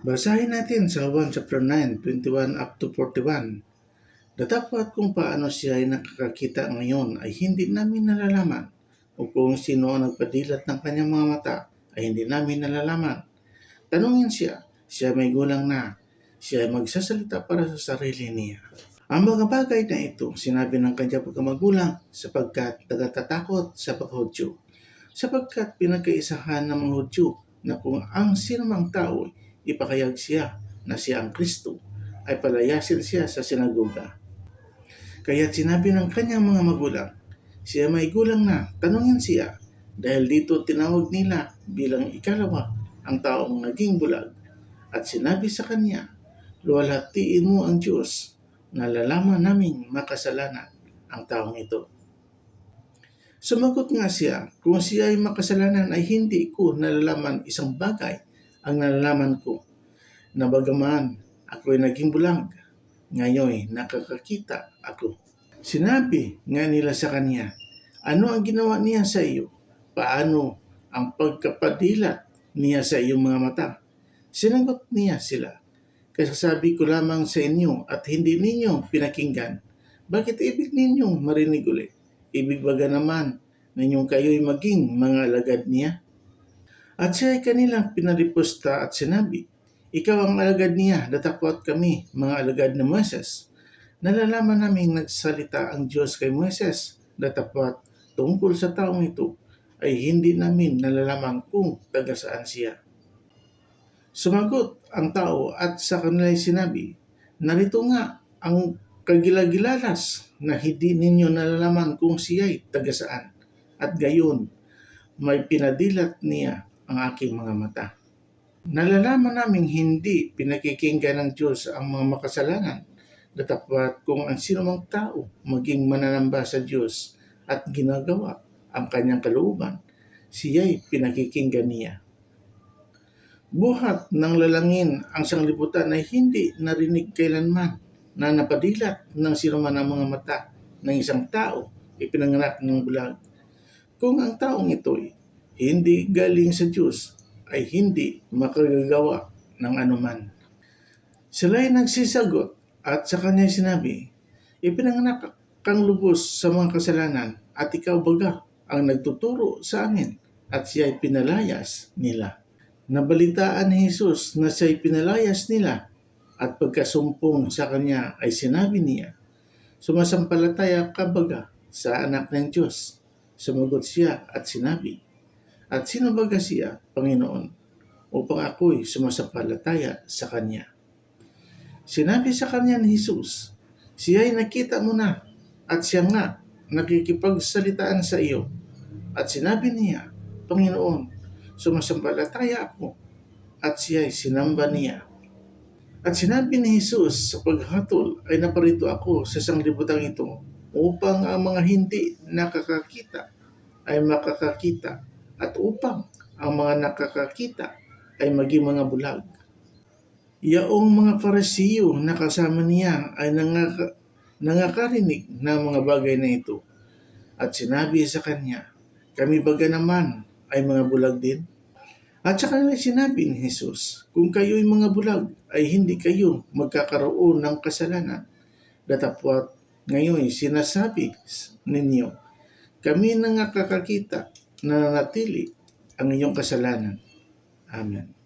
Basahin natin sa 1 chapter 9, 21 up to 41. Datapwat kung paano siya ay nakakakita ngayon ay hindi namin nalalaman o kung sino ang nagpadilat ng kanyang mga mata ay hindi namin nalalaman. Tanungin siya, siya may gulang na, siya ay magsasalita para sa sarili niya. Ang mga bagay na ito sinabi ng kanyang pagkamagulang sapagkat tagatatakot sa paghodyo. Sapagkat pinagkaisahan ng mga Hudyo na kung ang sinumang tao ipakayag siya na siya ang Kristo, ay palayasin siya sa sinagoga. Kaya sinabi ng kanyang mga magulang, siya may gulang na, tanungin siya, dahil dito tinawag nila bilang ikalawa ang taong naging bulag. At sinabi sa kanya, luwalhatiin mo ang Diyos, nalalaman naming makasalanan ang taong ito. Sumagot nga siya, kung siya ay makasalanan ay hindi ko nalalaman isang bagay ang nalalaman ko na bagaman ako ay naging bulag, ngayon nakakakita ako. Sinabi nga nila sa kanya, ano ang ginawa niya sa iyo? Paano ang pagkapadilat niya sa iyong mga mata? Sinagot niya sila, kasasabi ko lamang sa inyo at hindi ninyo pinakinggan. Bakit ibig ninyong marinig ulit? Ibig baga naman ninyong kayo'y maging mga alagad niya? At siya ay kanilang pinalipusta at sinabi, Ikaw ang alagad niya, datapwat kami, mga alagad ni Moises. Nalalaman naming nagsalita ang Diyos kay Moises, datapwat tungkol sa taong ito, ay hindi namin nalalaman kung taga saan siya. Sumagot ang tao at sa kanila sinabi, Narito nga ang kagilagilalas na hindi ninyo nalalaman kung siya'y taga saan. At gayon, may pinadilat niya ang aking mga mata. Nalalaman naming hindi pinakikinggan ng Diyos ang mga makasalanan datapwat kung ang sinumang tao maging mananamba sa Diyos at ginagawa ang kanyang kalooban, siya'y pinakikinggan niya. Buhat ng lalangin ang sanglibutan ay hindi narinig kailanman na napadilat ng sinuman ang mga mata ng isang tao ipinanganak ng bulag. Kung ang taong ito'y hindi galing sa Diyos, ay hindi makagagawa ng anuman. Sila'y nagsisagot at sa kanya sinabi, Ipinanganak kang lubos sa mga kasalanan at ikaw baga ang nagtuturo sa amin at siya'y pinalayas nila. Nabalitaan ni Jesus na siya'y pinalayas nila at pagkasumpong sa kanya ay sinabi niya, Sumasampalataya ka baga sa anak ng Diyos. Sumagot siya at sinabi, At sino baga siya, Panginoon, upang ako'y sumasampalataya sa Kanya? Sinabi sa kanya ni Jesus, Siya'y nakita mo na at siya nga nakikipagsalitaan sa iyo. At sinabi niya, Panginoon, sumasampalataya ako at siya'y sinamba niya. At sinabi ni Jesus sa paghatol ay naparito ako sa sanglibutang ito upang ang mga hindi nakakakita ay makakakita at upang ang mga nakakakita ay maging mga bulag. Yaong mga farisiyo na kasama niya ay nangaka, nangakarinig ng mga bagay na ito. At sinabi sa kanya, kami baga naman ay mga bulag din? At sa kanila sinabi ni Jesus, kung kayo'y mga bulag, ay hindi kayo magkakaroon ng kasalanan. Datapwat ngayon sinasabi ninyo, kami na nga kakakita na nanatili ang iyong kasalanan. Amen.